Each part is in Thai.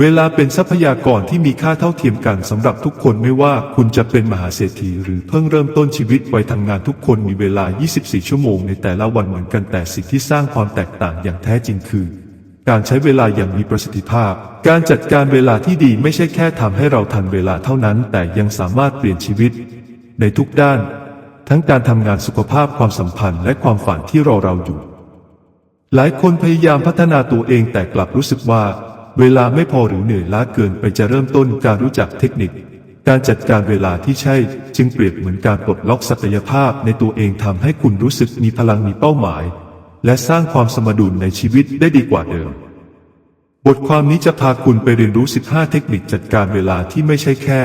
เวลาเป็นทรัพยากรที่มีค่าเท่าเทียมกันสำหรับทุกคนไม่ว่าคุณจะเป็นมหาเศรษฐีหรือเพิ่งเริ่มต้นชีวิตวัยทำงานทุกคนมีเวลา 24 ชั่วโมงในแต่ละวันเหมือนกันแต่สิ่งที่สร้างความแตกต่างอย่างแท้จริงคือ การใช้เวลาอย่างมีประสิทธิภาพ การจัดการเวลาที่ดีไม่ใช่แค่ทำให้เราทันเวลาเท่านั้น แต่ยังสามารถเปลี่ยนชีวิต ในทุกด้าน ทั้งการทำงานสุขภาพความสัมพันธ์และความฝันที่รอเราอยู่ หลายคนพยายามพัฒนาตัวเองแต่กลับรู้สึกว่า เวลาไม่พอหรือเหนื่อยล้าเกินไปจะเริ่มต้นการรู้จักเทคนิค การจัดการเวลาที่ใช่ จึงเปรียบเหมือนการปลดล็อกศักยภาพในตัวเองทำให้คุณรู้สึกมีพลังมีเป้าหมาย และสร้างความสมดุลในชีวิตได้ดีกว่าเดิม บทความนี้จะพาคุณไปเรียนรู้ 15 เทคนิคจัดการเวลาที่ไม่ใช่แค่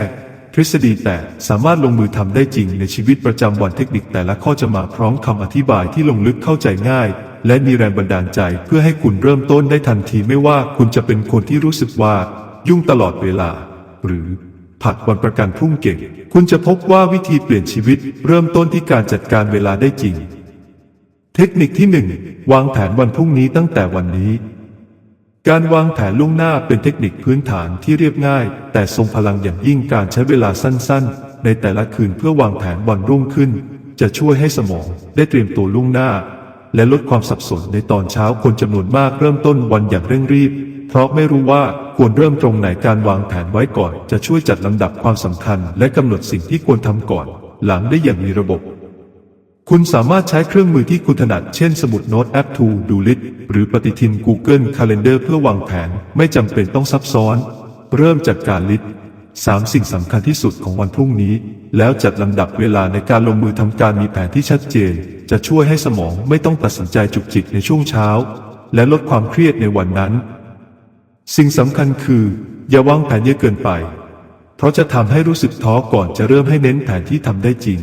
ทฤษฎีแต่สามารถลงมือทำได้จริงในชีวิตประจำวันเทคนิคแต่ละข้อจะมาพร้อมคำอธิบายที่ลงลึกเข้าใจง่าย และมีแรงบันดาลใจเพื่อให้คุณเริ่มต้นได้ทันทีไม่ว่าคุณจะเป็นคนที่รู้สึกว่ายุ่งตลอดเวลา หรือผัดวันประกันพรุ่งเก่ง คุณจะพบว่าวิธีเปลี่ยนชีวิตเริ่มต้นที่การจัดการเวลาได้จริง เทคนิคที่หนึ่งวางแผนวันพรุ่งนี้ตั้งแต่วันนี้ การวางแผนล่วงหน้าเป็นเทคนิคพื้นฐานที่เรียบง่าย แต่ทรงพลังอย่างยิ่งการใช้เวลาสั้น ๆ ในแต่ละคืนเพื่อวางแผนวันรุ่งขึ้น จะช่วยให้สมองได้เตรียมตัวล่วงหน้า และลดความสับสนในตอนเช้าคนจำนวนมากเริ่มต้นวันอย่างเร่งรีบ เพราะไม่รู้ว่าควรเริ่มตรงไหนการวางแผนไว้ก่อน จะช่วยจัดลำดับความสำคัญ และกำหนดสิ่งที่ควรทำก่อน หลังได้อย่างมีระบบ คุณสามารถใช้เครื่องมือที่คุณถนัดเช่นสมุดโน้ตแอป To Do List หรือปฏิทิน Google Calendar เพื่อวางแผน ไม่จำเป็นต้องซับซ้อน เริ่มจากการลิสต์ สามสิ่งสำคัญที่สุดของวันพรุ่งนี้ แล้วจัดลำดับเวลาในการลงมือทำการมีแผนที่ชัดเจน จะช่วยให้สมองไม่ต้องตัดสินใจจุกจิกในช่วงเช้า และลดความเครียดในวันนั้น สิ่งสำคัญคือ อย่าวางแผนเยอะเกินไป เพราะจะทำให้รู้สึกท้อก่อนจะเริ่มให้เน้นแผนที่ทำได้จริง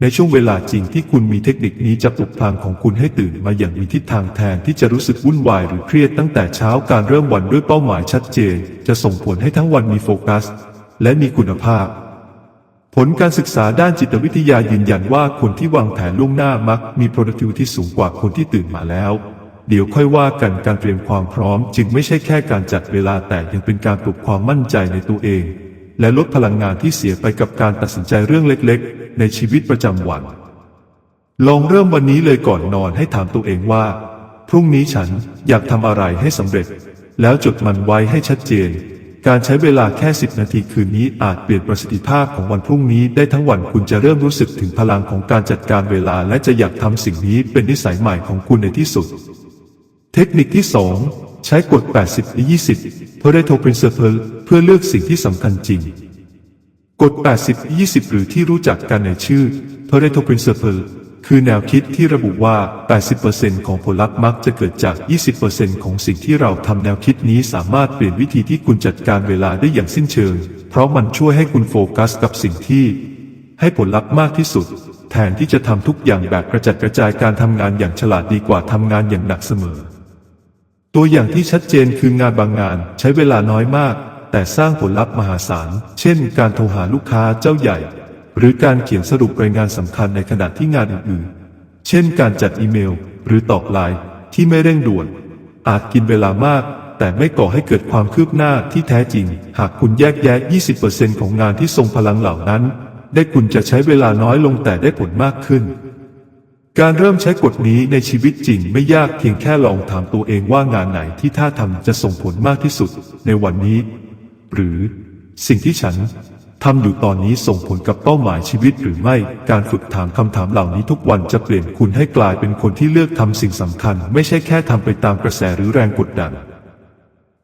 ในช่วงเวลาจริงที่คุณมีเทคนิคนี้จะปลุกพลังของคุณให้ตื่นมาอย่างมีทิศทางแทนที่จะรู้สึกวุ่นวายหรือเครียดตั้งแต่เช้าการเริ่มวันด้วยเป้าหมายชัดเจน จะส่งผลให้ทั้งวันมีโฟกัส และมีคุณภาพ ผลการศึกษาด้านจิตวิทยายืนยันว่าคนที่วางแผนล่วงหน้ามักมี productivity สูงกว่าคนที่ตื่นมาแล้ว เดี๋ยวค่อยว่ากันการเตรียมความพร้อม จึงไม่ใช่แค่การจัดเวลาแต่ยังเป็นการปลุกความมั่นใจในตัวเอง และลดพลังงานที่เสียไปกับการตัดสินใจเรื่องเล็กๆ ในชีวิตประจำวัน ลองเริ่มวันนี้เลยก่อนนอนให้ถามตัวเองว่า พรุ่งนี้ฉันอยากทำอะไรให้สำเร็จ แล้วจดมันไว้ให้ชัดเจน การใช้เวลาแค่ 10 นาทีคืนนี้อาจเปลี่ยนประสิทธิภาพของวันพรุ่งนี้ได้ทั้งวันคุณจะเริ่มรู้สึกถึงพลังของการจัดการเวลาและจะอยากทำสิ่งนี้เป็นนิสัยใหม่ของคุณในที่สุด เทคนิคที่ 2 ใช้กฎ 80 20 Pareto Principle เพื่อเลือกสิ่งที่สำคัญจริง กฎ 80 20 หรือที่รู้จักกันในชื่อ Pareto Principle คือแนวคิดที่ระบุว่า 80%ของผลลัพธ์มักจะเกิดจาก 20%ของสิ่งที่เราทำแนวคิดนี้สามารถเปลี่ยนวิธีที่คุณจัดการเวลาได้อย่างสิ้นเชิง เพราะมันช่วยให้คุณโฟกัสกับสิ่งที่ ให้ผลลัพธ์มากที่สุด แทนที่จะทำทุกอย่างแบบกระจัดกระจายการทำงานอย่างฉลาดดีกว่าทำงานอย่างหนักเสมอ ตัวอย่างที่ชัดเจนคืองานบางงานใช้เวลาน้อยมาก แต่สร้างผลลัพธ์มหาศาล เช่น การโทรหาลูกค้าเจ้าใหญ่ หรือการเขียนสรุปรายงานสำคัญในขณะที่งานอื่นๆ เช่นการจัดอีเมล หรือตอบไลน์ที่ไม่เร่งด่วน อาจกินเวลามาก แต่ไม่ก่อให้เกิดความคืบหน้าที่แท้จริง หากคุณแยกแยะ 20%ของงานที่ทรงพลังเหล่านั้น ได้คุณจะใช้เวลาน้อยลงแต่ได้ผลมากขึ้น การเริ่มใช้กฎนี้ในชีวิตจริงไม่ยากเพียงแค่ลองถามตัวเองว่างานไหนที่ถ้าทำจะส่งผลมากที่สุด ในวันนี้ หรือสิ่งที่ฉัน ทำอยู่ตอนนี้ส่งผลกับเป้าหมายชีวิตหรือไม่ การฝึกถามคำถามเหล่านี้ทุกวันจะเปลี่ยนคุณให้กลายเป็นคนที่เลือกทำสิ่งสำคัญ ไม่ใช่แค่ทำไปตามกระแสหรือแรงกดดัน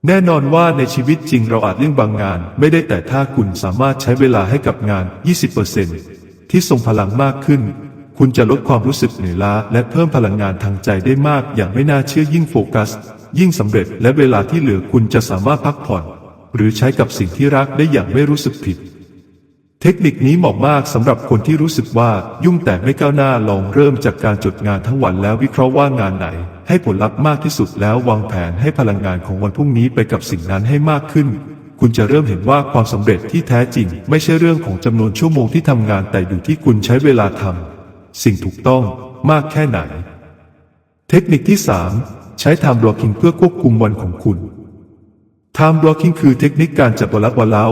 แน่นอนว่าในชีวิตจริงเราอาจเลี่ยงบางงาน ไม่ได้แต่ถ้าคุณสามารถใช้เวลาให้กับงาน 20%ที่ทรงพลังมากขึ้น คุณจะลดความรู้สึกเหนื่อยล้าและเพิ่มพลังงานทางใจได้มาก อย่างไม่น่าเชื่อยิ่งโฟกัส ยิ่งสำเร็จและเวลาที่เหลือคุณจะสามารถพักผ่อน หรือใช้กับสิ่งที่รักได้อย่างไม่รู้สึกผิด เทคนิคนี้เหมาะมากสำหรับคนที่รู้สึกว่ายุ่งแต่ไม่ก้าวหน้าลองเริ่มจากการจดงานทั้งวันแล้ววิเคราะห์ว่างานไหน ให้ผลลัพธ์มากที่สุดแล้ววางแผนให้พลังงานของวันพรุ่งนี้ไปกับสิ่งนั้นให้มากขึ้น คุณจะเริ่มเห็นว่าความสำเร็จที่แท้จริง ไม่ใช่เรื่องของจำนวนชั่วโมงที่ทำงานแต่อยู่ที่คุณใช้เวลาทำสิ่งถูกต้องมากแค่ไหน เทคนิคที่ 3 ใช้ time blocking เพื่อควบคุมวันของคุณ Time blocking คือเทคนิคการจัดวันละวันล้ว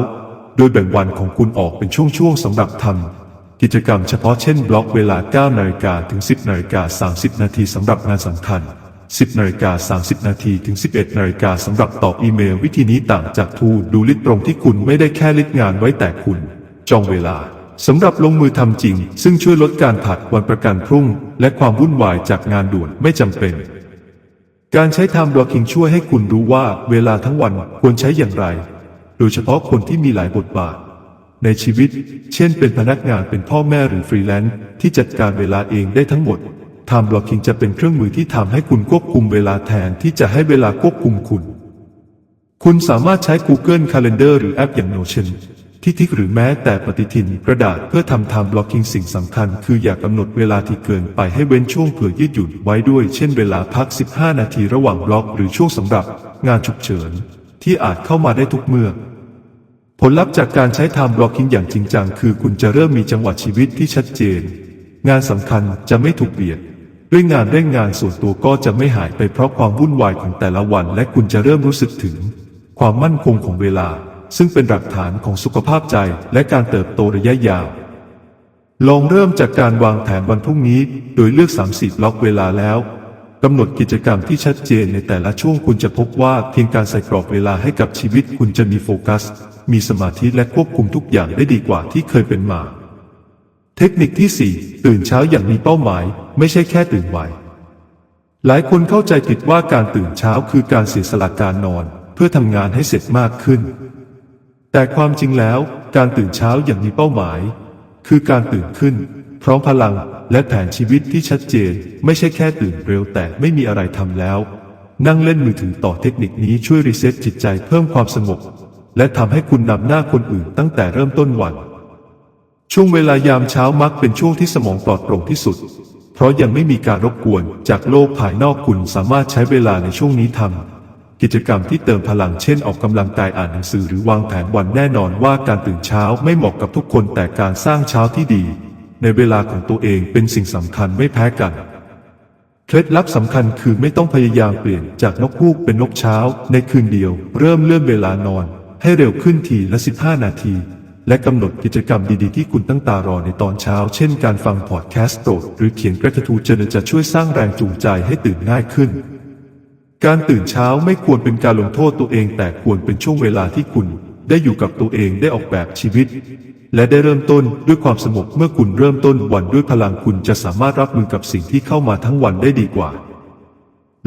โดยแบ่งวันของคุณออกเป็นช่วงๆสำหรับทำกิจกรรมเฉพาะเช่นบล็อกเวลา 9นาฬิกาถึง 10นาฬิกา30 นาทีสำหรับงานสำคัญ 10นาฬิกา30 นาทีถึง 11นาฬิกาสำหรับตอบอีเมล วิธีนี้ต่างจากทูดูลิสต์ตรงที่คุณไม่ได้แค่ลิสต์งานไว้แต่คุณ จองเวลาสำหรับลงมือทำจริง ซึ่งช่วยลดการผัดวันประกันพรุ่ง และความวุ่นวายจากงานด่วนไม่จำเป็น การใช้ Time Blocking ช่วยให้คุณรู้ว่าเวลาทั้งวันควรใช้อย่างไร โดยเฉพาะคนที่มีหลายบทบาท ในชีวิต เช่นเป็นพนักงานเป็นพ่อแม่หรือฟรีแลนซ์ที่จัดการเวลาเองได้ทั้งหมด Time Blocking จะเป็นเครื่องมือที่ทำให้คุณควบคุมเวลาแทนที่จะให้เวลาควบคุมคุณ คุณสามารถใช้ Google Calendar หรือแอปอย่าง Notion ที่ทิกหรือแม้แต่ปฏิทินกระดาษเพื่อทำ Time Blocking สิ่งสำคัญ คืออย่ากำหนดเวลาที่เกินไปให้เว้นช่วงเผื่อยืดหยุ่นไว้ด้วย เช่นเวลาพัก 15 นาทีระหว่างบล็อก หรือช่วงสำหรับงานฉุกเฉิน ที่อาจเข้ามาได้ทุกเมื่อ ผลลัพธ์จากการใช้ Time Blocking อย่างจริงจัง คือคุณจะเริ่มมีจังหวะชีวิตที่ชัดเจน งานสำคัญจะไม่ถูกเบียด ด้วยงานเร่งงานส่วนตัวก็จะไม่หายไปเพราะความวุ่นวายของแต่ละวัน และคุณจะเริ่มรู้สึกถึง ความมั่นคงของเวลา ซึ่งเป็นหลักฐานของสุขภาพใจและการเติบโตระยะยาวลองเริ่มจากการวางแผนวันพรุ่งนี้ โดยเลือก30ล็อกเวลาแล้ว กำหนดกิจกรรมที่ชัดเจนในแต่ละช่วงคุณจะพบว่าเพียงการใส่กรอบเวลาให้กับชีวิตคุณจะมีโฟกัส มีสมาธิและควบคุมทุกอย่างได้ดีกว่าที่เคยเป็นมา เทคนิคที่ 4 ตื่นเช้าอย่างมีเป้าหมาย ไม่ใช่แค่ตื่นไวหลายคนเข้าใจผิดว่าการตื่นเช้าคือการเสียสละการนอน เพื่อทำงานให้เสร็จมากขึ้น แต่ความจริงแล้ว การตื่นเช้าอย่างมีเป้าหมาย คือการตื่นขึ้น พร้อมพลังและแผนชีวิตที่ชัดเจน ไม่ใช่แค่ตื่นเร็วแต่ไม่มีอะไรทำแล้ว นั่งเล่นมือถือต่อเทคนิคนี้ช่วยรีเซ็ตจิตใจเพิ่มความสงบและทำให้คุณนำหน้าคนอื่นตั้งแต่เริ่มต้นวัน ช่วงเวลายามเช้ามักเป็นช่วงที่สมองปลอดโปร่งที่สุด เพราะยังไม่มีการรบกวนจากโลกภายนอกคุณสามารถใช้เวลาในช่วงนี้ทำกิจกรรมที่เติมพลังเช่นออกกำลังกายอ่านหนังสือหรือวางแผนวันแน่นอนว่าการตื่นเช้าไม่เหมาะกับทุกคนแต่การสร้างเช้าที่ดี ในเวลาของตัวเองเป็นสิ่งสำคัญไม่แพ้กัน เคล็ดลับสำคัญคือไม่ต้องพยายามเปลี่ยนจากนกฮูกเป็นนกเช้า ในคืนเดียว เริ่มเลื่อนเวลานอน ให้เร็วขึ้นทีละ 15 นาที และกำหนดกิจกรรมดีๆที่คุณตั้งตารอในตอนเช้า เช่นการฟังพอดแคสต์โตดหรือเขียนกระทูเจนจะช่วยสร้างแรงจูงใจให้ตื่นง่ายขึ้นการตื่นเช้าไม่ควรเป็นการลงโทษตัวเองแต่ควรเป็นช่วงเวลาที่คุณ ได้อยู่กับตัวเองได้ออกแบบชีวิต และได้เริ่มต้นด้วยความสงบเมื่อคุณเริ่มต้นวันด้วยพลังคุณจะสามารถรับมือกับสิ่งที่เข้ามาทั้งวันได้ดีกว่า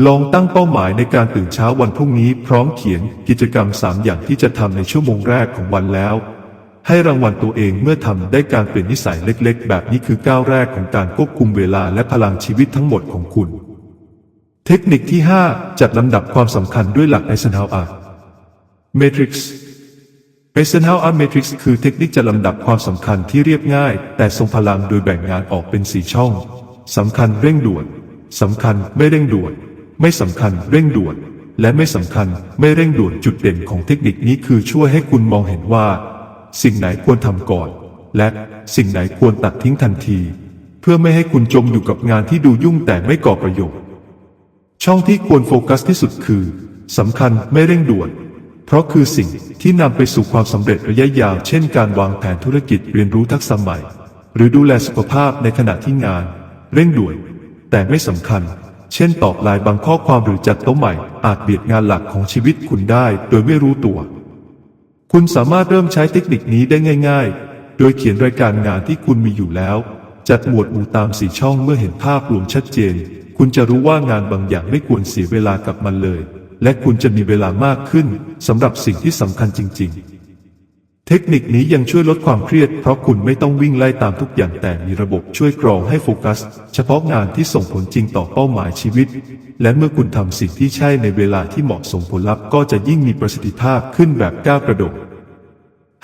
ลองตั้งเป้าหมายในการตื่นเช้าวันพรุ่งนี้พร้อมเขียนกิจกรรม 3 อย่างที่จะทำในชั่วโมงแรกของวันแล้ว ให้รางวัลตัวเองเมื่อทำได้การเปลี่ยนนิสัยเล็กๆ แบบนี้คือก้าวแรกของการควบคุมเวลาและพลังชีวิตทั้งหมดของคุณ เทคนิคที่ 5 จัดลำดับความสำคัญด้วยหลักไอเซนฮาวอาร์ Matrix ไอเซนฮาว อาร์ Matrix คือเทคนิคจัดลำดับความสำคัญที่เรียบง่าย แต่ทรงพลังโดยแบ่งงานออกเป็นสี่ช่องสำคัญเร่งด่วนสำคัญไม่เร่งด่วน ไม่สำคัญเร่งด่วน และไม่สำคัญไม่เร่งด่วนจุดเด่นของเทคนิคนี้คือช่วยให้คุณมองเห็นว่า สิ่งไหนควรทำก่อน และสิ่งไหนควรตัดทิ้งทันที เพื่อไม่ให้คุณจมอยู่กับงานที่ดูยุ่งแต่ไม่ก่อประโยชน์ ช่องที่ควรโฟกัสที่สุดคือสำคัญไม่เร่งด่วน เพราะคือสิ่งที่นำไปสู่ความสำเร็จระยะยาว เช่นการวางแผนธุรกิจเรียนรู้ทักษะใหม่ หรือดูแลสุขภาพในขณะที่งาน เร่งด่วน แต่ไม่สำคัญ เช่นตอบไลน์บางข้อความหรือจัดโต๊ะใหม่ อาจเบียดงานหลักของชีวิตคุณได้ โดยไม่รู้ตัว คุณสามารถเริ่มใช้เทคนิคนี้ได้ง่าย ๆ โดยเขียนรายการงานที่คุณมีอยู่แล้ว จัดหมวดหมู่ตามสีช่องเมื่อเห็นภาพรวมชัดเจน คุณจะรู้ว่างานบางอย่างไม่ควรเสียเวลากับมันเลย และคุณจะมีเวลามากขึ้นสำหรับสิ่งที่สำคัญจริง ๆ เทคนิคนี้ยังช่วยลดความเครียดเพราะคุณไม่ต้องวิ่งไล่ตามทุกอย่างแต่มีระบบช่วยกรองให้โฟกัส เฉพาะงานที่ส่งผลจริงต่อเป้าหมายชีวิต และเมื่อคุณทำสิ่งที่ใช่ในเวลาที่เหมาะสมผลลัพธ์ก็จะยิ่งมีประสิทธิภาพขึ้นแบบก้าวกระโดด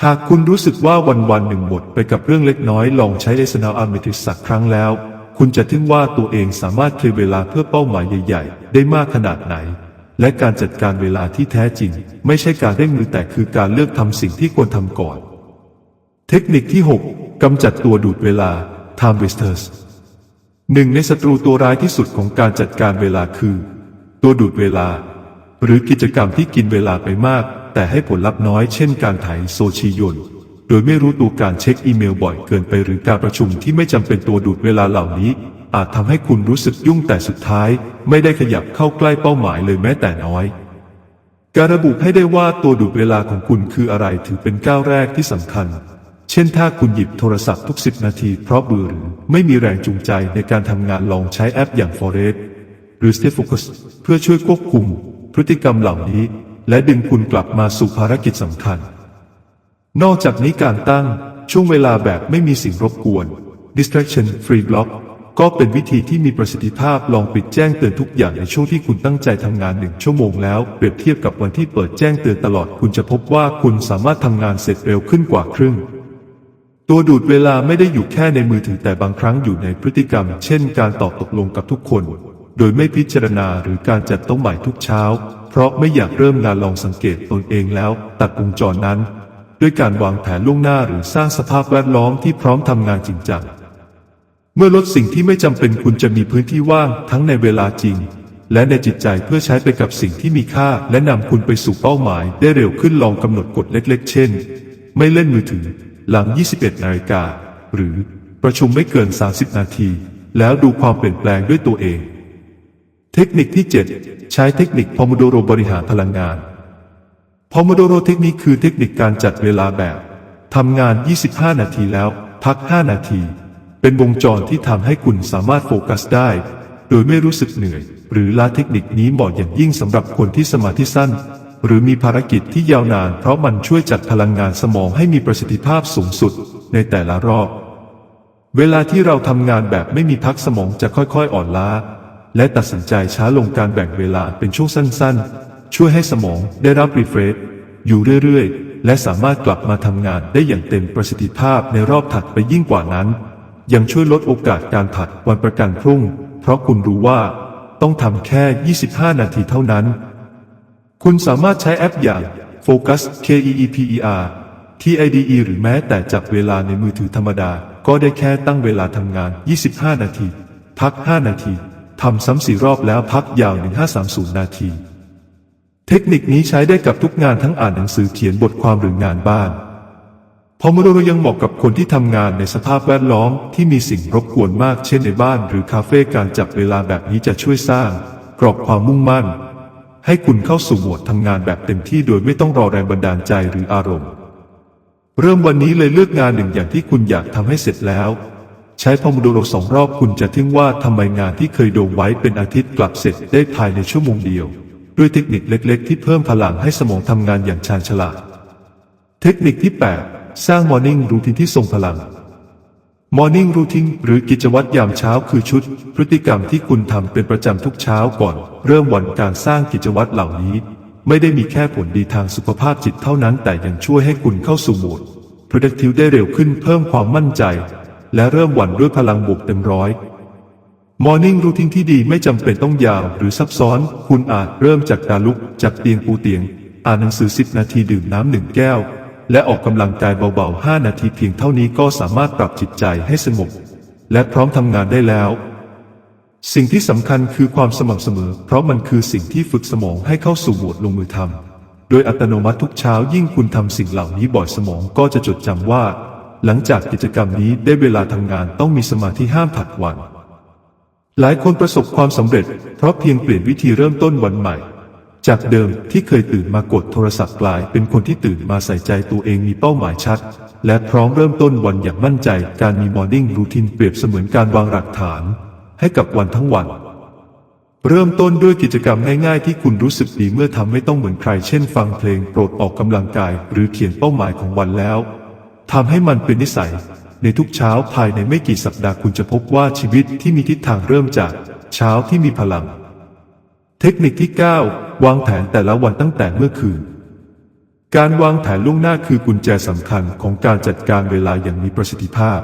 หากคุณรู้สึกว่าวันวันๆหนึ่งหมดไปกับเรื่องเล็กน้อยลองใช้เอสนาอาร์เมทิสักครั้งแล้ว คุณจะทึ่งว่าตัวเองสามารถเคลียร์เวลาเพื่อเป้าหมายใหญ่ ๆ ได้มากขนาดไหน และการจัดการเวลาที่แท้จริง ไม่ใช่การเร่งมือแต่คือการเลือกทำสิ่งที่ควรทำก่อน เทคนิคที่ 6กำจัดตัวดูดเวลา time wasters หนึ่งในศัตรูตัวร้ายที่สุดของการจัดการเวลาคือ ตัวดูดเวลา หรือกิจกรรมที่กินเวลาไปมาก แต่ให้ผลลัพธ์น้อยเช่นการถ่ายโซเชียลโดยไม่รู้ตัวการเช็คอีเมลบ่อยเกินไปหรือการประชุมที่ไม่จำเป็นตัวดูดเวลาเหล่านี้ อาจทำให้คุณรู้สึกยุ่งแต่สุดท้ายไม่ได้ขยับเข้าใกล้เป้าหมายเลยแม้แต่น้อย การระบุให้ได้ว่าตัวดูดเวลาของคุณคืออะไรถือเป็นก้าวแรกที่สำคัญ เช่นถ้าคุณหยิบโทรศัพท์ทุก10นาทีเพราะเบื่อหรือไม่มีแรงจูงใจในการทำงานลองใช้แอปอย่าง Forest หรือ Stay Focus เพื่อช่วยควบคุม พฤติกรรมเหล่านี้ และดึงคุณกลับมาสู่ภารกิจสำคัญ นอกจากนี้การตั้งช่วงเวลาแบบไม่มีสิ่งรบกวน distraction free block ก็เป็นวิธีที่มีประสิทธิภาพลองปิดแจ้งเตือนทุกอย่างในช่วงที่คุณตั้งใจทำงานหนึ่งชั่วโมงแล้วเปรียบเทียบกับวันที่เปิดแจ้งเตือนตลอดคุณจะพบว่าคุณสามารถทำงานเสร็จเร็วขึ้นกว่าครึ่ง ตัวดูดเวลาไม่ได้อยู่แค่ในมือถือแต่บางครั้งอยู่ในพฤติกรรม เช่น การตอบตกลงกับทุกคน โดยไม่พิจารณาหรือการจัดโต๊ะใหม่ทุกเช้า เพราะไม่อยากเริ่มงานลองสังเกตตนเองแล้ว ตัดวงจรนั้น ด้วยการวางแผนล่วงหน้าหรือสร้างสภาพแวดล้อมที่พร้อมทำงานจริงจัง เมื่อลดสิ่งที่ไม่จำเป็นคุณจะมีพื้นที่ว่างทั้งในเวลาจริง และในจิตใจเพื่อใช้ไปกับสิ่งที่มีค่า และนำคุณไปสู่เป้าหมาย ได้เร็วขึ้นลองกำหนดกฎเล็ก ๆ เช่น ไม่เล่นมือถือ หลัง 21 นาฬิกา หรือประชุมไม่เกิน 30 นาที แล้วดูความเปลี่ยนแปลงด้วยตัวเอง เทคนิคที่ 7 ใช้เทคนิคพอมโดโรบริหารพลังงานพอมโดโรเทคนิคคือเทคนิคการจัดเวลาแบบทำงาน 25 นาทีแล้ว พัก 5 นาที เป็นวงจรที่ทำให้คุณสามารถโฟกัสได้ โดยไม่รู้สึกเหนื่อย หรือลาเทคนิคนี้เหมาะอย่างยิ่งสำหรับคนที่สมาธิสั้น หรือมีภารกิจที่ยาวนาน เพราะมันช่วยจัดพลังงานสมองให้มีประสิทธิภาพสูงสุดในแต่ละรอบ เวลาที่เราทำงานแบบไม่มีพักสมองจะค่อยๆอ่อนล้า และตัดสินใจช้าลงการแบ่งเวลาเป็นช่วงสั้นๆ ช่วยให้สมองได้รับรีเฟรชอยู่เรื่อยๆ และสามารถกลับมาทำงานได้อย่างเต็มประสิทธิภาพในรอบถัดไปยิ่งกว่านั้น ยังช่วยลดโอกาสการผัดวันประกันพรุ่ง เพราะคุณรู้ว่า ต้องทำแค่ 25 นาทีเท่านั้น คุณสามารถใช้แอปอย่าง Focus KEEPER TIDE หรือแม้แต่จับเวลาในมือถือธรรมดา ก็ได้แค่ตั้งเวลาทำงาน 25 นาที พัก 5 นาทีทำซ้ำสี่รอบแล้วพักยาว 1530 นาที เทคนิคนี้ใช้ได้กับทุกงานทั้งอ่านหนังสือเขียนบทความหรืองานบ้าน พอมโดโรยังเหมาะกับคนที่ทำงานในสภาพแวดล้อมที่มีสิ่งรบกวนมากเช่นในบ้านหรือคาเฟ่การจับเวลาแบบนี้จะช่วยสร้าง กรอบความมุ่งมั่น ให้คุณเข้าสู่โหมดทำงานแบบเต็มที่โดยไม่ต้องรอแรงบันดาลใจหรืออารมณ์ เริ่มวันนี้เลยเลือกงานหนึ่งอย่างที่คุณอยากทำให้เสร็จแล้ว ใช้พอมโดโรสองรอบคุณจะทึ่งว่าทำไมงานที่เคยโดงไว้เป็นอาทิตย์กลับเสร็จได้ภายในชั่วโมงเดียว ด้วยเทคนิคเล็ก ๆ ที่เพิ่มพลังให้สมองทำงานอย่างชาญฉลาด เทคนิคที่ 8 สร้าง Morning Routine ที่ทรงพลัง Morning Routine หรือกิจวัตรยามเช้าคือชุด พฤติกรรมที่คุณทำเป็นประจำทุกเช้าก่อน เริ่มวันการสร้างกิจวัตรเหล่านี้ ไม่ได้มีแค่ผลดีทางสุขภาพจิตเท่านั้น แต่ยังช่วยให้คุณเข้าสู่โหมด productive ได้เร็วขึ้นเพิ่มความมั่นใจ และเริ่มวันด้วยพลังบวกเต็มร้อย Morning Routine ที่ดีไม่จำเป็นต้องยาวหรือซับซ้อน คุณอาจเริ่มจากการลุกจากเตียงปูเตียง อ่านหนังสือ 10 นาทีดื่มน้ำหนึ่งแก้ว และออกกำลังกายเบาๆ 5 นาทีเพียงเท่านี้ก็สามารถปรับจิตใจให้สงบและพร้อมทำงานได้แล้ว สิ่งที่สำคัญคือความสม่ำเสมอ เพราะมันคือสิ่งที่ฝึกสมองให้เข้าสู่โหมดลงมือทำโดยอัตโนมัติทุกเช้ายิ่งคุณทำสิ่งเหล่านี้บ่อยสมองก็จะจดจำว่า หลังจากกิจกรรมนี้ได้เวลาทำงานต้องมีสมาธิห้ามผัดวัน หลายคนประสบความสำเร็จ เพราะเพียงเปลี่ยนวิธีเริ่มต้นวันใหม่ จากเดิมที่เคยตื่นมากดโทรศัพท์กลายเป็นคนที่ตื่นมาใส่ใจตัวเองมีเป้าหมายชัด และพร้อมเริ่มต้นวันอย่างมั่นใจ การมีมอร์นิ่งรูทีนเปรียบเสมือนการวางหลักฐาน ให้กับวันทั้งวัน เริ่มต้นด้วยกิจกรรมง่ายๆ ที่คุณรู้สึกดีเมื่อทำไม่ต้องเหมือนใคร เช่น ฟังเพลงโปรดออกกำลังกาย หรือเขียนเป้าหมายของวันแล้วทำให้มันเป็นนิสัย ในทุกเช้าภายในไม่กี่สัปดาห์คุณจะพบว่าชีวิตที่มีทิศทางเริ่มจาก เช้าที่มีพลัง เทคนิคที่ 9 วางแผนแต่ละวันตั้งแต่เมื่อคืน การวางแผนล่วงหน้าคือกุญแจสำคัญของการจัดการเวลาอย่างมีประสิทธิภาพ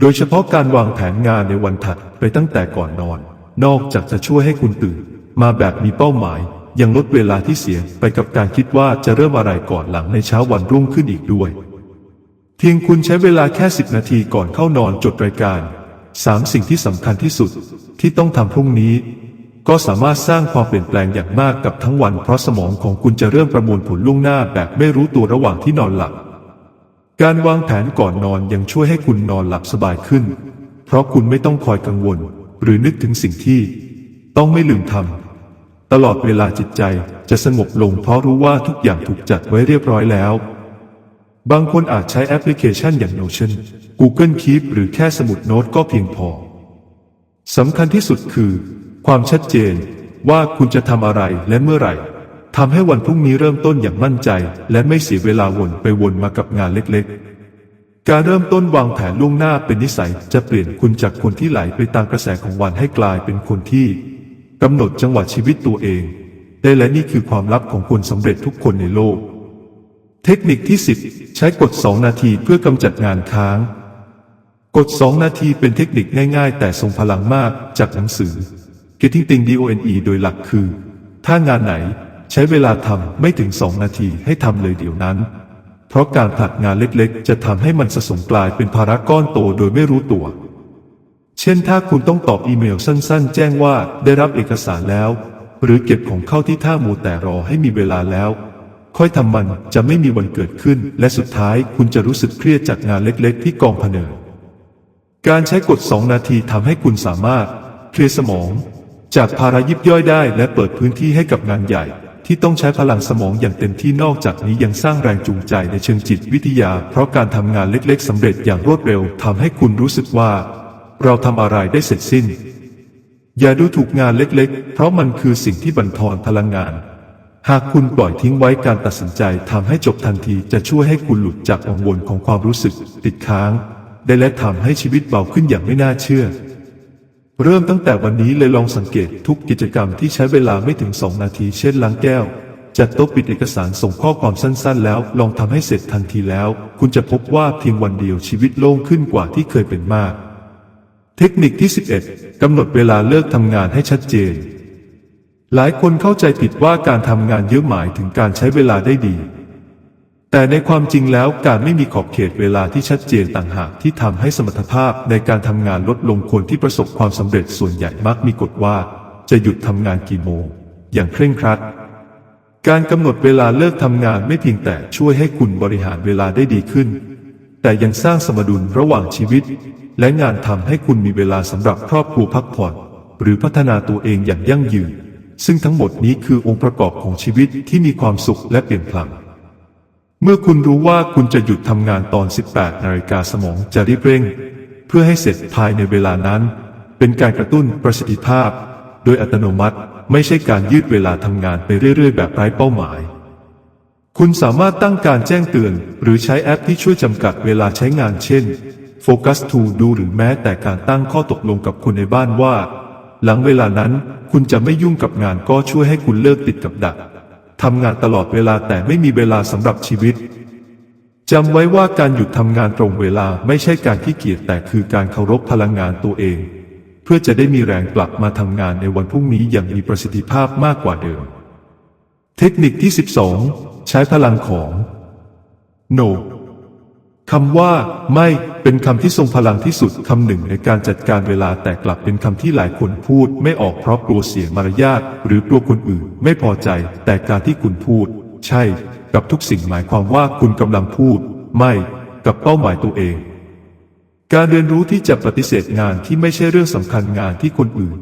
โดยเฉพาะการวางแผนงานในวันถัดไปตั้งแต่ก่อนนอน นอกจากจะช่วยให้คุณตื่น มาแบบมีเป้าหมายยังลดเวลาที่เสียไปกับการคิดว่าจะเริ่มอะไรก่อนหลังในเช้าวันรุ่งขึ้นอีกด้วย เพียงคุณใช้เวลาแค่ 10 นาทีก่อนเข้านอนจดรายการ 3 สิ่งที่สำคัญที่สุดที่ต้องทำพรุ่งนี้ ก็สามารถสร้างความเปลี่ยนแปลงอย่างมากกับทั้งวัน เพราะสมองของคุณจะเริ่มประมวลผลล่วงหน้าแบบไม่รู้ตัวระหว่างที่นอนหลับ การวางแผนก่อนนอนยังช่วยให้คุณนอนหลับสบายขึ้น เพราะคุณไม่ต้องคอยกังวล หรือนึกถึงสิ่งที่ ต้องไม่ลืมทำตลอดเวลาจิตใจจะสงบลง เพราะรู้ว่าทุกอย่างถูกจัดไว้เรียบร้อยแล้วบางคนอาจใช้แอปพลิเคชันอย่าง Notion Google Keep หรือแค่สมุดโน้ตก็เพียงพอ สำคัญที่สุดคือ ความชัดเจน ว่าคุณจะทำอะไรและเมื่อไหร่ทำให้วันพรุ่งนี้เริ่มต้นอย่างมั่นใจ และไม่เสียเวลาวนไปวนมากับงานเล็กๆ การเริ่มต้นวางแผนล่วงหน้าเป็นนิสัยจะเปลี่ยนคุณจากคนที่ไหลไปตามกระแสของวันให้กลายเป็นคนที่กำหนดจังหวะชีวิตตัวเอง ได้และนี่คือความลับของคนสำเร็จทุกคนในโลก เทคนิคที่ 10 ใช้กด 2 นาทีเพื่อกำจัดงานค้าง กด 2 นาทีเป็นเทคนิคง่าย ๆ แต่ทรงพลังมากจากหนังสือ Getting Things Done โดยหลักคือ ถ้างานไหนใช้เวลาทำไม่ถึง2นาทีให้ทำเลยเดี๋ยวนั้น เพราะการผลัดงานเล็กๆ จะทำให้มันสะสมกลายเป็นภาระก้อนโตโดยไม่รู้ตัว เช่นถ้าคุณต้องตอบอีเมลสั้นๆ แจ้งว่าได้รับเอกสารแล้ว หรือเก็บของเข้าที่ท่ามูแต่รอให้มีเวลาแล้ว ค่อยทำมันจะไม่มีวันเกิดขึ้น และสุดท้ายคุณจะรู้สึกเครียดจากงานเล็กๆ ที่กองพเนินการใช้กด2นาทีทำให้คุณสามารถเคลียร์สมอง จากภาระยิบย่อยได้และเปิดพื้นที่ให้กับงานใหญ่ ที่ต้องใช้พลังสมองอย่างเต็มที่นอกจากนี้ยังสร้างแรงจูงใจในเชิงจิตวิทยา เพราะการทำงานเล็กๆสำเร็จอย่างรวดเร็วทำให้คุณรู้สึกว่า เราทำอะไรได้เสร็จสิ้น อย่าดูถูกงานเล็กๆ เพราะมันคือสิ่งที่บั่นทอนพลังงานหากคุณปล่อยทิ้งไว้การตัดสินใจทำให้จบทันทีจะช่วยให้คุณหลุดจากวังวนของความรู้สึก ติดค้าง ได้และทำให้ชีวิตเบาขึ้นอย่างไม่น่าเชื่อ เริ่มตั้งแต่วันนี้เลยลองสังเกตทุกกิจกรรมที่ใช้เวลาไม่ถึง 2 นาที เช่นล้างแก้ว จัดโต๊ะปิดเอกสารส่งข้อความสั้นๆ แล้วลองทำให้เสร็จทันทีแล้ว คุณจะพบว่าเพียงวันเดียวชีวิตโล่งขึ้นกว่าที่เคยเป็นมาก เทคนิคที่ 11 กำหนดเวลาเลิกทำงานให้ชัดเจน หลายคนเข้าใจผิดว่าการทำงานเยอะหมายถึงการใช้เวลาได้ดี แต่ในความจริงแล้วการไม่มีขอบเขตเวลาที่ชัดเจนต่างหากที่ทำให้สมรรถภาพในการทำงานลดลงคนที่ประสบความสำเร็จส่วนใหญ่มักมีกฎว่า จะหยุดทำงานกี่โมง อย่างเคร่งครัด การกำหนดเวลาเลิกทำงานไม่เพียงแต่ช่วยให้คุณบริหารเวลาได้ดีขึ้น แต่ยังสร้างสมดุลระหว่างชีวิต และงานทำให้คุณมีเวลาสำหรับครอบครัวพักผ่อน หรือพัฒนาตัวเองอย่างยั่งยืน ซึ่งทั้งหมดนี้คือองค์ประกอบของชีวิตที่มีความสุขและเปลี่ยนพลัง เมื่อคุณรู้ว่าคุณจะหยุดทำงานตอน 18 นาฬิกาสมองจะรีบเร่ง เพื่อให้เสร็จภายในเวลานั้น เป็นการกระตุ้นประสิทธิภาพ โดยอัตโนมัติ ไม่ใช่การยืดเวลาทำงานไปเรื่อย ๆ แบบไร้เป้าหมาย คุณสามารถตั้งการแจ้งเตือน หรือใช้แอปที่ช่วยจำกัดเวลาใช้งานเช่น Focus to ดูหรือแม้แต่การตั้งข้อตกลงกับคนในบ้านว่า หลังเวลานั้นคุณจะไม่ยุ่งกับงานก็ช่วยให้คุณเลิกติดกับดัก ทำงานตลอดเวลาแต่ไม่มีเวลาสำหรับชีวิตจำไว้ว่าการหยุดทำงานตรงเวลาไม่ใช่การขี้เกียจแต่คือการเคารพพลังงานตัวเอง เพื่อจะได้มีแรงกลับมาทำงานในวันพรุ่งนี้อย่างมีประสิทธิภาพมากกว่าเดิม เทคนิคที่ 12 ใช้พลังของ no คำว่าไม่เป็นคำที่ทรงพลังที่สุดคำหนึ่งในการจัดการเวลาแต่กลับเป็นคำที่หลายคนพูดไม่ออกเพราะกลัวเสียมารยาทหรือกลัวคนอื่นไม่พอใจ แต่การที่คุณพูด ใช่ กับทุกสิ่งหมายความว่าคุณกำลังพูด ไม่กับเป้าหมายตัวเอง การเรียนรู้ที่จะปฏิเสธงานที่ไม่ใช่เรื่องสำคัญงานที่คนอื่น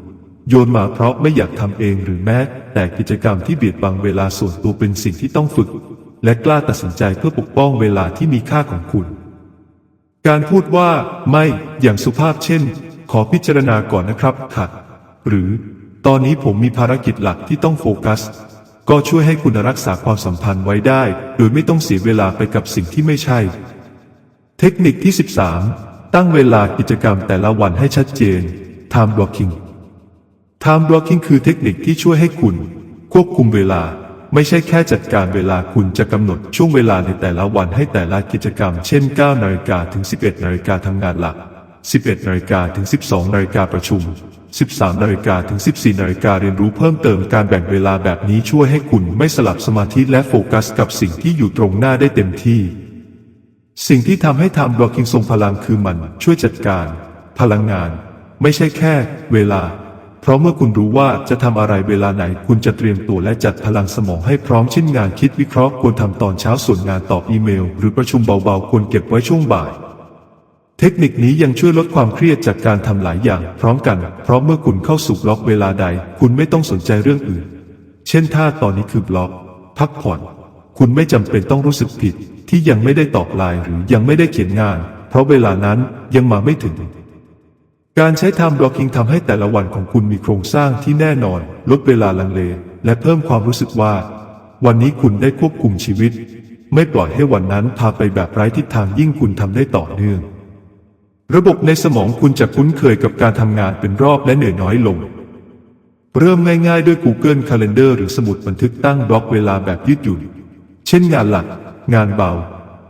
โยนมาเพราะไม่อยากทำเองหรือแม้ แต่กิจกรรมที่เบียดบังเวลาส่วนตัวเป็นสิ่งที่ต้องฝึก และกล้าตัดสินใจเพื่อปกป้องเวลาที่มีค่าของคุณ การพูดว่าไม่อย่างสุภาพเช่น ขอพิจารณาก่อนนะครับขัดหรือ ตอนนี้ผมมีภารกิจหลักที่ต้องโฟกัส ก็ช่วยให้คุณรักษาความสัมพันธ์ไว้ได้ โดยไม่ต้องเสียเวลาไปกับสิ่งที่ไม่ใช่ เทคนิคที่ 13 ตั้งเวลากิจกรรมแต่ละวันให้ชัดเจน time blocking time blocking คือเทคนิคที่ช่วยให้คุณ ควบคุมเวลา ไม่ใช่แค่จัดการเวลาคุณจะกำหนดช่วงเวลาในแต่ละวันให้แต่ละกิจกรรม เช่น 9 นาฬิกาถึง 11 นาฬิกาทำงานหลัก 11 นาฬิกาถึง 12 นาฬิกาประชุม 13 นาฬิกาถึง 14 นาฬิกาเรียนรู้เพิ่มเติมการแบ่งเวลาแบบนี้ช่วยให้คุณไม่สลับสมาธิและโฟกัสกับสิ่งที่อยู่ตรงหน้าได้เต็มที่ สิ่งที่ทำให้ทำ blocking ทรงพลังคือมันช่วยจัดการ พลังงาน ไม่ใช่แค่ เวลา เพราะเมื่อคุณรู้ว่าจะทำอะไรเวลาไหนคุณจะเตรียมตัวและจัดพลังสมองให้พร้อมเช่นงานคิดวิเคราะห์ควรทำตอนเช้าส่วนงานตอบอีเมล หรือประชุมเบาๆควรเก็บไว้ช่วงบ่ายเทคนิคนี้ยังช่วยลดความเครียดจากการทำหลายอย่าง พร้อมกัน เพราะเมื่อคุณเข้าสู่บล็อกเวลาใด คุณไม่ต้องสนใจเรื่องอื่น เช่นถ้าตอนนี้คือบล็อก พักผ่อน คุณไม่จำเป็นต้องรู้สึกผิด ที่ยังไม่ได้ตอบไลน์หรือยังไม่ได้เขียนงาน เพราะเวลานั้นยังมาไม่ถึง การใช้ Time Blocking ทำให้แต่ละวันของคุณมีโครงสร้างที่แน่นอน ลดเวลาลังเล และเพิ่มความรู้สึกว่า วันนี้คุณได้ควบคุมชีวิต ไม่ปล่อยให้วันนั้นพาไปแบบไร้ทิศทางยิ่งคุณทำได้ต่อเนื่อง ระบบในสมองคุณจะคุ้นเคยกับการทำงานเป็นรอบและเหนื่อยน้อยลง เริ่มง่ายๆด้วย Google Calendar หรือสมุดบันทึกตั้งบล็อกเวลาแบบยืดหยุ่น เช่นงานหลัก งานเบา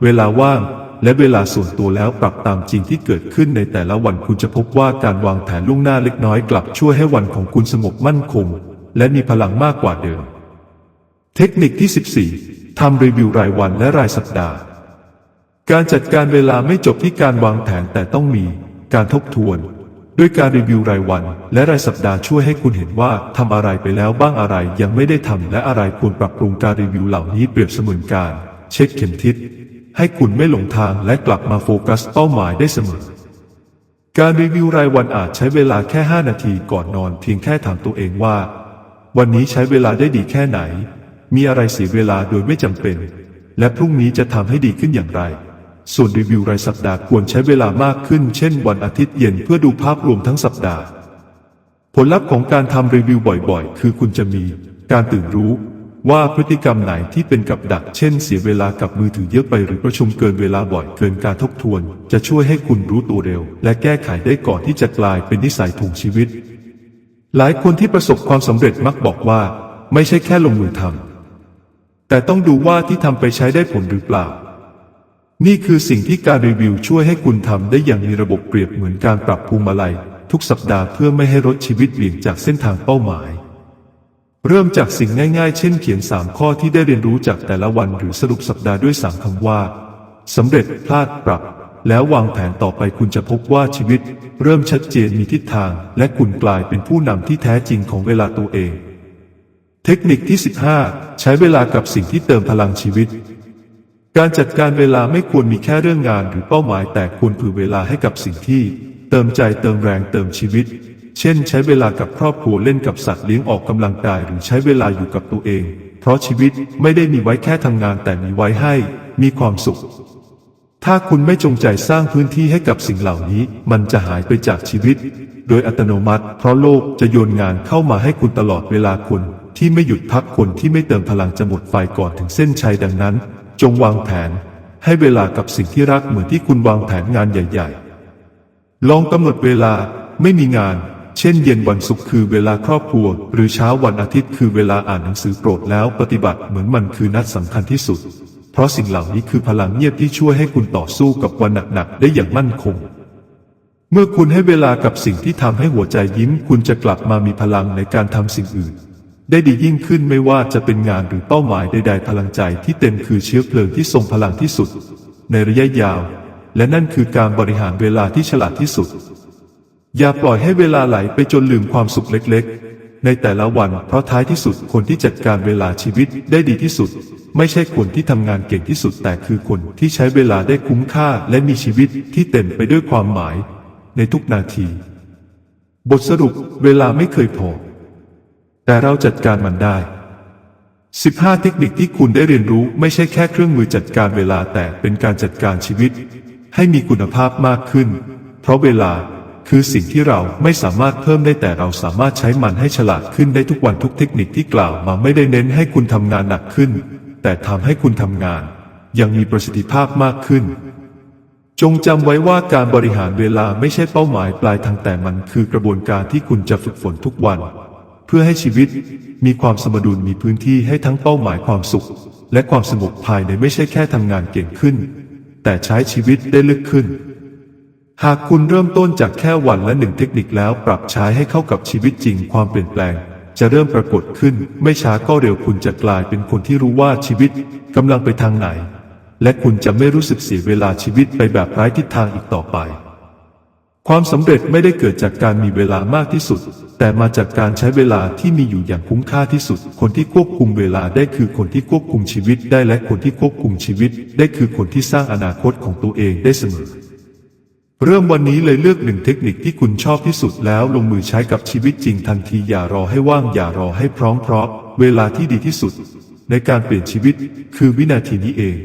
เวลาว่าง และเวลาส่วนตัวแล้วปรับตามจริงที่เกิดขึ้นในแต่ละวันคุณจะพบว่าการวางแผนล่วงหน้าเล็กน้อยกลับช่วยให้วันของคุณสงบมั่นคง และมีพลังมากกว่าเดิม เทคนิคที่ 14 ทำรีวิวรายวันและรายสัปดาห์ การจัดการเวลาไม่จบที่การวางแผนแต่ต้องมี การทบทวนด้วยการรีวิวรายวัน และรายสัปดาห์ช่วยให้คุณเห็นว่าทำอะไรไปแล้วบ้างอะไรยังไม่ได้ทำและอะไรควรปรับปรุงการรีวิวเหล่านี้เปรียบเสมือนการ เช็คเข็มทิศ ให้คุณไม่หลงทางและกลับมาโฟกัสเป้าหมายได้เสมอ การรีวิวรายวันอาจใช้เวลาแค่ 5 นาทีก่อนนอนเพียงแค่ถามตัวเองว่า วันนี้ใช้เวลาได้ดีแค่ไหน มีอะไรเสียเวลาโดยไม่จำเป็น และพรุ่งนี้จะทำให้ดีขึ้นอย่างไร ส่วนรีวิวรายสัปดาห์ควรใช้เวลามากขึ้น เช่น วันอาทิตย์เย็นเพื่อดูภาพรวมทั้งสัปดาห์ ผลลัพธ์ของการทำรีวิวบ่อยๆ คือคุณจะมี การตื่นรู้ ว่าพฤติกรรมไหนที่เป็นกับดัก เช่นเสียเวลากับมือถือเยอะไปหรือประชุมเกินเวลาบ่อยเกินการทบทวน จะช่วยให้คุณรู้ตัวเร็ว และแก้ไขได้ก่อนที่จะกลายเป็นนิสัยถูกชีวิต หลายคนที่ประสบความสำเร็จมักบอกว่า ไม่ใช่แค่ลงมือทำแต่ต้องดูว่าที่ทำไปใช้ได้ผลหรือเปล่า นี่คือสิ่งที่การรีวิวช่วยให้คุณทำได้อย่างมีระบบเปรียบเหมือนการปรับพวงมาลัย ทุกสัปดาห์เพื่อไม่ให้รถชีวิตเบี่ยงจากเส้นทางเป้าหมาย เริ่มจากสิ่งง่ายๆ เช่นเขียน 3 ข้อที่ได้เรียนรู้จากแต่ละวันหรือสรุปสัปดาห์ด้วย 3 คำว่าสำเร็จพลาดปรับ แล้ววางแผนต่อไปคุณจะพบว่าชีวิต เริ่มชัดเจนมีทิศทาง และคุณกลายเป็นผู้นำที่แท้จริงของเวลาตัวเอง เทคนิคที่ 15 ใช้เวลากับสิ่งที่เติมพลังชีวิต การจัดการเวลาไม่ควรมีแค่เรื่องงานหรือเป้าหมายแต่ควรเผื่อเวลาให้กับสิ่งที่ เติมใจเติมแรงเติมชีวิต เช่น ใช้เวลากับครอบครัวเล่นกับสัตว์เลี้ยงออกกำลังกายหรือใช้เวลาอยู่กับตัวเอง เพราะชีวิตไม่ได้มีไว้แค่ทำงานแต่มีไว้ให้มีความสุข ถ้าคุณไม่จงใจสร้างพื้นที่ให้กับสิ่งเหล่านี้ มันจะหายไปจากชีวิต โดยอัตโนมัติ เพราะโลกจะโยนงานเข้ามาให้คุณตลอดเวลาคุณที่ไม่หยุดพักคนที่ไม่เติมพลังจะหมดไฟก่อนถึงเส้นชัยดังนั้น จงวางแผน ให้เวลากับสิ่งที่รักเหมือนที่คุณวางแผนงานใหญ่ ๆ ลองกำหนดเวลาไม่มีงาน เช่นเย็นวันศุกร์คือเวลาครอบครัว หรือเช้าวันอาทิตย์คือเวลาอ่านหนังสือโปรดแล้วปฏิบัติเหมือนมันคือนัดสำคัญที่สุด เพราะสิ่งเหล่านี้คือพลังเงียบที่ช่วยให้คุณต่อสู้กับวันหนักๆได้อย่างมั่นคง เมื่อคุณให้เวลากับสิ่งที่ทำให้หัวใจยิ้ม คุณจะกลับมามีพลังในการทำสิ่งอื่น ได้ดียิ่งขึ้นไม่ว่าจะเป็นงานหรือเป้าหมายใดๆพลังใจที่เต็มคือเชื้อเพลิงที่ทรงพลังที่สุด ในระยะยาว และนั่นคือการบริหารเวลาที่ฉลาดที่สุด อย่าปล่อยให้เวลาไหลไปจนลืมความสุขเล็กๆ ในแต่ละวัน เพราะท้ายที่สุดคนที่จัดการเวลาชีวิตได้ดีที่สุด ไม่ใช่คนที่ทำงานเก่งที่สุด แต่คือคนที่ใช้เวลาได้คุ้มค่าและมีชีวิตที่เต็มไปด้วยความหมาย ในทุกนาที บทสรุปเวลาไม่เคยพอ แต่เราจัดการมันได้ 15 เทคนิคที่คุณได้เรียนรู้ไม่ใช่แค่เครื่องมือจัดการเวลาแต่เป็นการจัดการชีวิต ให้มีคุณภาพมากขึ้น เพราะเวลา คือสิ่งที่เราไม่สามารถเพิ่มได้แต่เราสามารถใช้มันให้ฉลาดขึ้นได้ทุกวันทุกเทคนิคที่กล่าวมาไม่ได้เน้นให้คุณทำงานหนักขึ้น แต่ทำให้คุณทำงาน ยังมีประสิทธิภาพมากขึ้น จงจำไว้ว่าการบริหารเวลาไม่ใช่เป้าหมายปลายทางแต่มันคือกระบวนการที่คุณจะฝึกฝนทุกวัน เพื่อให้ชีวิต มีความสมดุลมีพื้นที่ให้ทั้งเป้าหมายความสุข และความสงบภายในไม่ใช่แค่ทำงานเก่งขึ้น แต่ใช้ชีวิตได้ลึกขึ้น หากคุณเริ่มต้นจากแค่วันละหนึ่งเทคนิคแล้วปรับใช้ให้เข้ากับชีวิตจริงความเปลี่ยนแปลง จะเริ่มปรากฏขึ้น ไม่ช้าก็เร็วคุณจะกลายเป็นคนที่รู้ว่าชีวิตกำลังไปทางไหน และคุณจะไม่รู้สึกเสียเวลาชีวิตไปแบบไร้ทิศทางอีกต่อไป ความสำเร็จไม่ได้เกิดจากการมีเวลามากที่สุด แต่มาจากการใช้เวลาที่มีอยู่อย่างคุ้มค่าที่สุด คนที่ควบคุมเวลาได้คือคนที่ควบคุมชีวิตได้และคนที่ควบคุมชีวิต ได้คือคนที่สร้างอนาคตของตัวเองได้เสมอ เริ่มวันนี้เลยเลือกหนึ่งเทคนิคที่คุณชอบที่สุดแล้วลงมือใช้กับชีวิตจริงทันทีอย่ารอให้ว่างอย่ารอให้พร้อมเพราะเวลาที่ดีที่สุด ในการเปลี่ยนชีวิตคือวินาทีนี้เอง